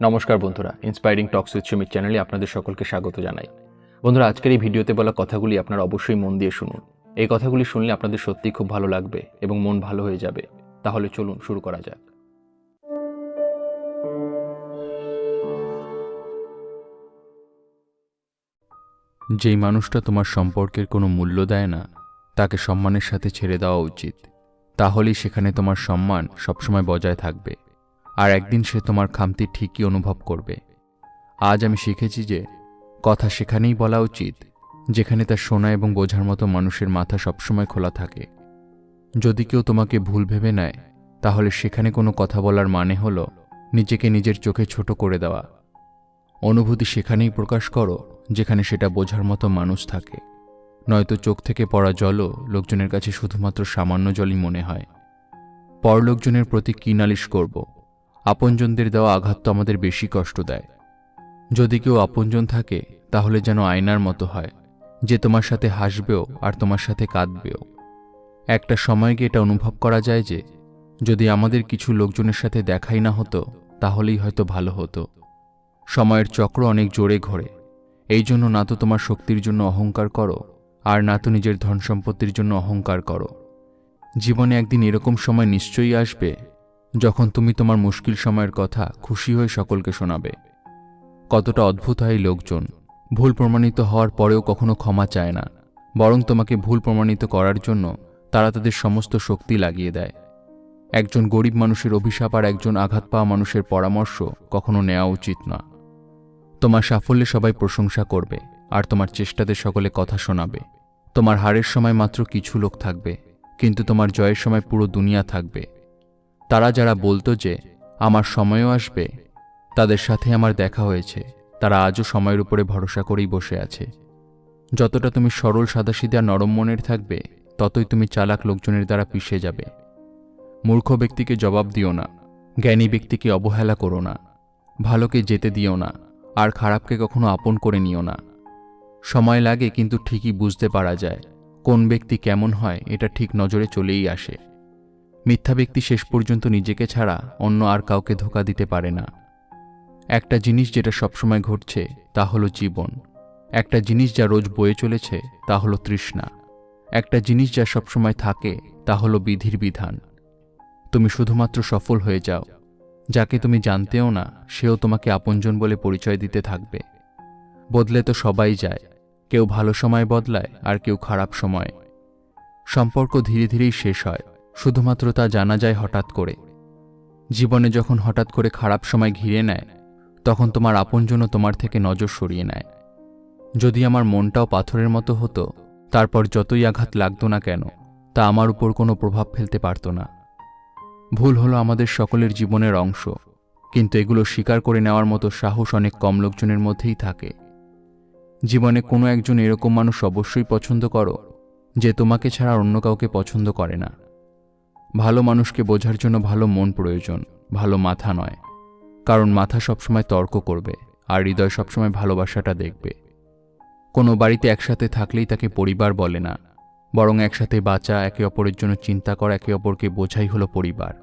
নমস্কার বন্ধুরা inspiring Tux with Sumit চ্যানেলে আপনাদের সকলকে স্বাগত জানাই। বন্ধুরা, আজকের এই ভিডিওতে বলা কথাগুলি আপনারা অবশ্যই মন দিয়ে শুনুন। এই কথাগুলি শুনলে আপনাদের সত্যিই খুব ভালো লাগবে এবং মন ভালো হয়ে যাবে। তাহলে চলুন শুরু করা যাক। যেই মানুষটা তোমার সম্পর্কের কোনো মূল্য দেয় না, তাকে সম্মানের সাথে ছেড়ে দেওয়া উচিত। তাহলেই সেখানে তোমার সম্মান সবসময় বজায় থাকবে। আর একদিন সে তোমার খামতি ঠিকই অনুভব করবে। আজ আমি শিখেছি যে কথা সেখানেই বলা উচিত, যেখানে তার শোনা এবং বোঝার মতো মানুষের মাথা সবসময় খোলা থাকে। যদি কেউ তোমাকে ভুল ভেবে নেয়, তাহলে সেখানে কোনো কথা বলার মানে হলো নিজেকে নিজের চোখে ছোট করে দেওয়া। অনুভূতি সেখানেই প্রকাশ করো, যেখানে সেটা বোঝার মতো মানুষ থাকে। নয়তো চোখ থেকে পড়া জলও লোকজনের কাছে শুধুমাত্র সামান্য জলই মনে হয়। পরলোকজনের প্রতি কী নালিশ করব? আপনজনদের দেওয়া আঘাত তো আমাদের বেশি কষ্ট দেয়। যদি কেউ আপনজন থাকে, তাহলে যেন আয়নার মতো হয়, যে তোমার সাথে হাসবেও আর তোমার সাথে কাঁদবেও। একটা সময় গিয়ে এটা অনুভব করা যায় যে, যদি আমাদের কিছু লোকজনের সাথে দেখাই না হতো, তাহলেই হয়তো ভালো হতো। সময়ের চক্র অনেক জোরে ঘোরে। এই জন্য না তো তোমার শক্তির জন্য অহংকার করো, আর না তো নিজের ধন সম্পত্তির জন্য অহংকার করো। জীবনে একদিন এরকম সময় নিশ্চয়ই আসবে যখন তুমি তোমার মুশকিল সময়ের কথা খুশি হয়ে সকলকে শোনাবে। কতটা অদ্ভুত হয় লোকজন। ভুল প্রমাণিত হওয়ার পরেও কখনো ক্ষমা চায় না। বরং তোমাকে ভুল প্রমাণিত করার জন্য তারা তাদের সমস্ত শক্তি লাগিয়ে দেয়। একজন গরিব মানুষের অভিশাপ আর একজন আঘাত পাওয়া মানুষের পরামর্শ কখনো নেওয়া উচিত না। তোমার সাফল্যে সবাই প্রশংসা করবে আর তোমার চেষ্টাতে সকলে কথা শোনাবে। তোমার হারের সময় মাত্র কিছু লোক থাকবে, কিন্তু তোমার জয়ের সময় পুরো দুনিয়া থাকবে। তারা যারা বলতো যে, আমার সময়ও আসবে, তাদের সাথে আমার দেখা হয়েছে, তারা আজও সময়ের উপরে ভরসা করেই বসে আছে। যতটা তুমি সরল সাদাসিধে আর নরম মনের থাকবে, ততই তুমি চালাক লোকজনের দ্বারা পিষে যাবে। মূর্খ ব্যক্তিকে জবাব দিও না, জ্ঞানী ব্যক্তিকে অবহেলা করো না, ভালোকে যেতে দিও না, আর খারাপকে কখনো আপন করে নিও না। সময় লাগে কিন্তু ঠিকই বুঝতে পারা যায়, কোন ব্যক্তি কেমন হয়, এটা ঠিক নজরে চলেই আসে। মিথ্যা ব্যক্তি শেষ পর্যন্ত নিজেকে ছাড়া অন্য আর কাউকে ধোকা দিতে পারে না। একটা জিনিস যেটা সবসময় ঘটছে, তা হলো জীবন। একটা জিনিস যা রোজ বয়ে চলেছে, তা হলো তৃষ্ণা। একটা জিনিস যা সবসময় থাকে, তা হলো বিধির বিধান। তুমি শুধুমাত্র সফল হয়ে যাও। যাকে তুমি জানতেও না, সেও তোমাকে আপনজন বলে পরিচয় দিতে থাকবে। বদলে তো সবাই যায়। কেউ ভালো সময় বদলায় আর কেউ খারাপ সময়। সম্পর্ক ধীরে ধীরেই শেষ হয়। শুধুমাত্র তা জানা যায় হঠাৎ করে। জীবনে যখন হঠাৎ করে খারাপ সময় ঘিরে নেয়, তখন তোমার আপনজনও তোমার থেকে নজর সরিয়ে নেয়। যদি আমার মনটাও পাথরের মতো হতো, তারপর যতই আঘাত লাগতো না কেন, তা আমার উপর কোনো প্রভাব ফেলতে পারত না। ভুল হলো আমাদের সকলের জীবনের অংশ, কিন্তু এগুলো স্বীকার করে নেওয়ার মতো সাহস অনেক কম লোকজনের মধ্যেই থাকে। জীবনে কোনো একজন এরকম মানুষ অবশ্যই পছন্দ করো, যে তোমাকে ছাড়া অন্য কাউকে পছন্দ করে না। ভালো মানুষকে বোঝার জন্য ভালো মন প্রয়োজন, ভালো মাথা নয়। কারণ মাথা সবসময় তর্ক করবে, আর হৃদয় সবসময় ভালোবাসাটা দেখবে। কোনো বাড়িতে একসাথে থাকলেই তাকে পরিবার বলে না, বরং একসাথে বাঁচা, একে অপরের জন্য চিন্তা করা, একে অপরকে বোঝাই হলো পরিবার।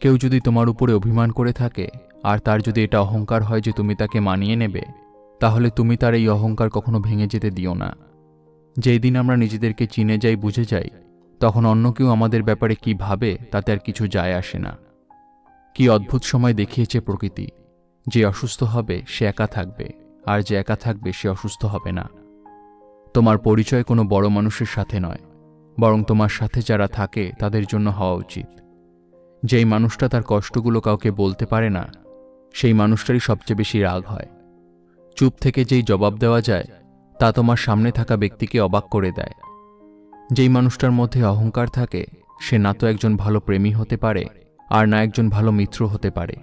কেউ যদি তোমার উপরে অভিমান করে থাকে, আর তার যদি এটা অহংকার হয় যে তুমি তাকে মানিয়ে নেবে, তাহলে তুমি তার এই অহংকার কখনো ভেঙে যেতে দিও না। যেই দিন আমরা নিজেদেরকে চিনে যাই, বুঝে যাই তখন অন্য কেউ আমাদের ব্যাপারে কি ভাবে তাতে আর কিছু যায় আসে না। কি অদ্ভুত সময় দেখিয়েছে প্রকৃতি, যে অসুস্থ হবে সে একা থাকবে, আর যে একা থাকবে সে অসুস্থ হবে না। তোমার পরিচয় কোনো বড় মানুষের সাথে নয়, বরং তোমার সাথে যারা থাকে তাদের জন্য হওয়া উচিত। যেই মানুষটা তার কষ্টগুলো কাউকে বলতে পারে না, সেই মানুষটারই সবচেয়ে বেশি রাগ হয়। চুপ থেকে যেই জবাব দেওয়া যায়, তা তোমার সামনে থাকা ব্যক্তিকে অবাক করে দেয়। যেই মানুষটার মধ্যে অহংকার থাকে, সে না তো একজন ভালো প্রেমী হতে পারে, আর না একজন ভালো মিত্র হতে পারে।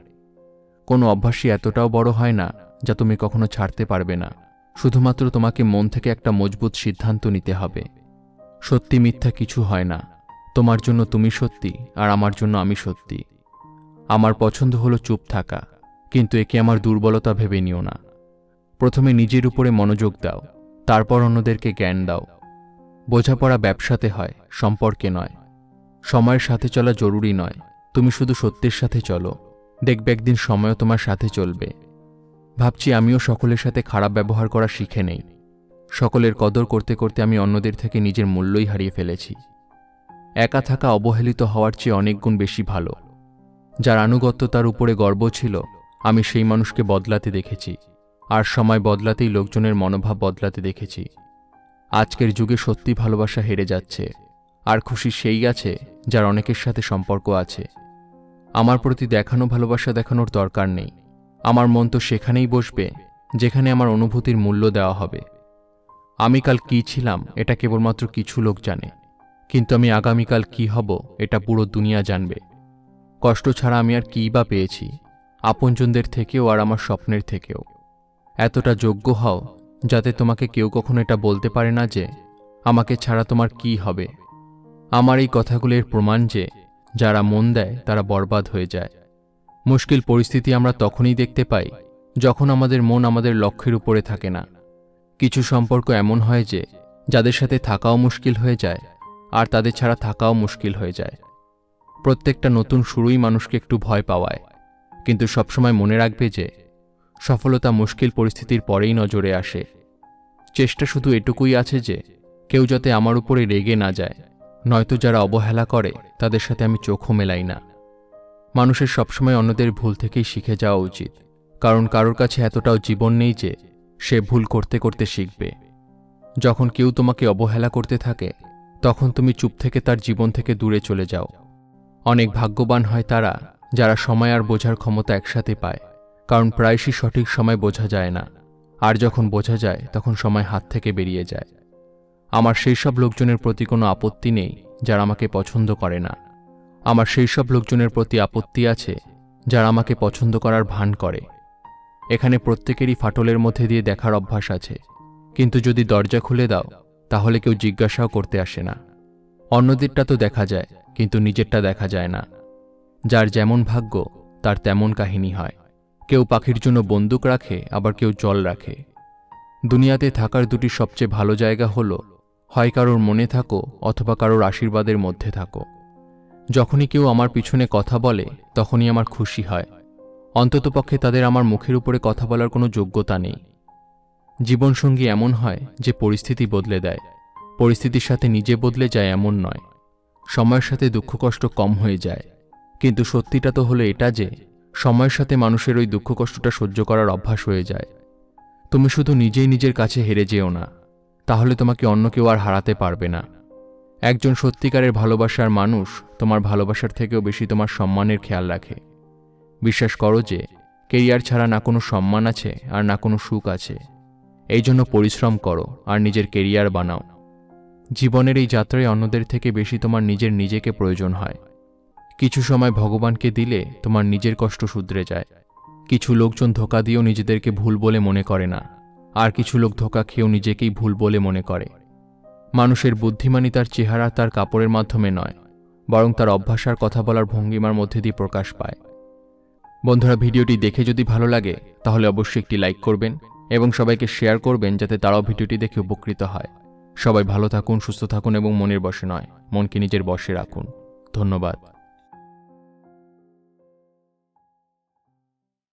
কোনো অভ্যাসই এতটাও বড় হয় না, যা তুমি কখনো ছাড়তে পারবে না। শুধুমাত্র তোমাকে মন থেকে একটা মজবুত সিদ্ধান্ত নিতে হবে। সত্যি মিথ্যা কিছু হয় না। তোমার জন্য তুমি সত্যি, আর আমার জন্য আমি সত্যি। আমার পছন্দ হলো চুপ থাকা, কিন্তু একে আমার দুর্বলতা ভেবে নিও না। প্রথমে নিজের উপরে মনোযোগ দাও, তারপর অন্যদেরকে জ্ঞান দাও। বোঝাপড়া ব্যবসাতে হয়, সম্পর্কে নয়। সময়ের সাথে চলা জরুরি নয়, তুমি শুধু সত্যের সাথে চলো। দেখবে একদিন সময়ও তোমার সাথে চলবে। ভাবছি আমিও সকলের সাথে খারাপ ব্যবহার করা শিখে নেই। সকলের কদর করতে করতে আমি অন্যদের থেকে নিজের মূল্যই হারিয়ে ফেলেছি। একা থাকা অবহেলিত হওয়ার চেয়ে অনেক গুণ বেশি ভালো। যার আনুগত্যতার উপরে গর্ব ছিল, আমি সেই মানুষকে বদলাতে দেখেছি। আর সময় বদলাতেই লোকজনের মনোভাব বদলাতে দেখেছি। আজকের যুগে সত্যি ভালোবাসা হেরে যাচ্ছে। আর খুশি সেই আছে যার অনেকের সাথে সম্পর্ক আছে। আমার প্রতি দেখানো ভালোবাসা দেখানোর দরকার নেই। আমার মন তো সেখানেই বসবে, যেখানে আমার অনুভূতির মূল্য দেওয়া হবে। আমি কাল কী ছিলাম, এটা কেবলমাত্র কিছু লোক জানে। কিন্তু আমি আগামীকাল কি হব, এটা পুরো দুনিয়া জানবে। কষ্ট ছাড়া আমি আর কী বা পেয়েছি, আপনজনদের থেকেও আর আমার স্বপ্নের থেকেও। এতটা যোগ্য হও যাতে তোমাকে কেউ কখনো এটা বলতে পারে না যে, আমাকে ছাড়া তোমার কি হবে। আমার এই কথাগুলির প্রমাণ যে, যারা মন দেয়, তারা বরবাদ হয়ে যায়। মুশকিল পরিস্থিতি আমরা তখনই দেখতে পাই, যখন আমাদের মন আমাদের লক্ষ্যের উপরে থাকে না। কিছু সম্পর্ক এমন হয় যে, যাদের সাথে থাকাও মুশকিল হয়ে যায়, আর তাদের ছাড়া থাকাও মুশকিল হয়ে যায়। প্রত্যেকটা নতুন শুরুই মানুষকে একটু ভয় পাওয়ায়, কিন্তু সবসময় মনে রাখবে যে সফলতা মুশকিল পরিস্থিতির পরেই নজরে আসে। চেষ্টা শুধু এটুকুই আছে যে, কেউ যাতে আমার উপরে রেগে না যায়, নয়তো যারা অবহেলা করে, তাদের সাথে আমি চোখও মেলাই না। মানুষের সবসময় অন্যদের ভুল থেকেই শিখে যাওয়া উচিত, কারণ কারোর কাছে এতটাও জীবন নেই যে, সে ভুল করতে করতে শিখবে। যখন কেউ তোমাকে অবহেলা করতে থাকে, তখন তুমি চুপ থেকে তার জীবন থেকে দূরে চলে যাও। অনেক ভাগ্যবান হয় তারা, যারা সময় আর বোঝার ক্ষমতা একসাথে পায়। কারণ প্রায়শই সঠিক সময় বোঝা যায় না। আর যখন বোঝা যায়, তখন সময় হাত থেকে বেরিয়ে যায়। আমার সেই সব লোকজনের প্রতি কোনো আপত্তি নেই যারা আমাকে পছন্দ করে না। আমার সেই সব লোকজনের প্রতি আপত্তি আছে যারা আমাকে পছন্দ করার ভান করে। এখানে প্রত্যেকেরই ফাটলের মধ্যে দিয়ে দেখার অভ্যাস আছে। কিন্তু যদি দরজা খুলে দাও, তাহলে কেউ জিজ্ঞাসাও করতে আসে না। অন্যদেরটা তো দেখা যায়, কিন্তু নিজেরটা দেখা যায় না। যার যেমন ভাগ্য, তার তেমন কাহিনী হয়। কেউ পাখির জন্য বন্দুক রাখে, আবার কেউ জল রাখে। দুনিয়াতে থাকার দুটি সবচেয়ে ভালো জায়গা হলো, হয় কারোর মনে থাকো অথবা কারোর আশীর্বাদের মধ্যে থাকো। যখনই কেউ আমার পিছনে কথা বলে, তখনই আমার খুশি হয়। অন্ততপক্ষে তাদের আমার মুখের উপরে কথা বলার কোনো যোগ্যতা নেই। জীবনসঙ্গী এমন হয় যে পরিস্থিতি বদলে দেয়। পরিস্থিতির সাথে নিজে বদলে যায় এমন নয়। সময়ের সাথে দুঃখ কষ্ট কম হয়ে যায়। কিন্তু সত্যিটা তো হলো এটা যে সময়ের সাথে মানুষের ওই দুঃখ কষ্টটা সহ্য করার অভ্যাস হয়ে যায়। তুমি শুধু নিজেই নিজের কাছে হেরে যেও না, তাহলে তোমাকে অন্য কেউ আর হারাতে পারবে না। একজন সত্যিকারের ভালোবাসার মানুষ তোমার ভালোবাসার থেকেও বেশি তোমার সম্মানের খেয়াল রাখে। বিশ্বাস করো যে, কেরিয়ার ছাড়া না কোনো সম্মান আছে আর না কোনো সুখ আছে। এই জন্য পরিশ্রম করো আর নিজের কেরিয়ার বানাও। জীবনের এই যাত্রায় অন্যদের থেকে বেশি তোমার নিজের নিজেকে প্রয়োজন হয়। কিছু সময় ভগবানকে দিলে তোমার নিজের কষ্ট শুধরে যায়। কিছু লোকজন ধোকা দিয়েও নিজেদেরকে ভুল বলে মনে করে না, আর কিছু লোক ধোকা খেয়েও নিজেকেই ভুল বলে মনে করে। মানুষের বুদ্ধিমানী তার চেহারা তার কাপড়ের মাধ্যমে নয়, বরং তার অভ্যাস আর কথা বলার ভঙ্গিমার মধ্যে দিয়ে প্রকাশ পায়। বন্ধুরা, ভিডিওটি দেখে যদি ভালো লাগে, তাহলে অবশ্যই একটি লাইক করবেন এবং সবাইকে শেয়ার করবেন যাতে তারাও ভিডিওটি দেখে উপকৃত হয়। সবাই ভালো থাকুন, সুস্থ থাকুন এবং মনের বশে নয়, মনকে নিজের বশে রাখুন। ধন্যবাদ।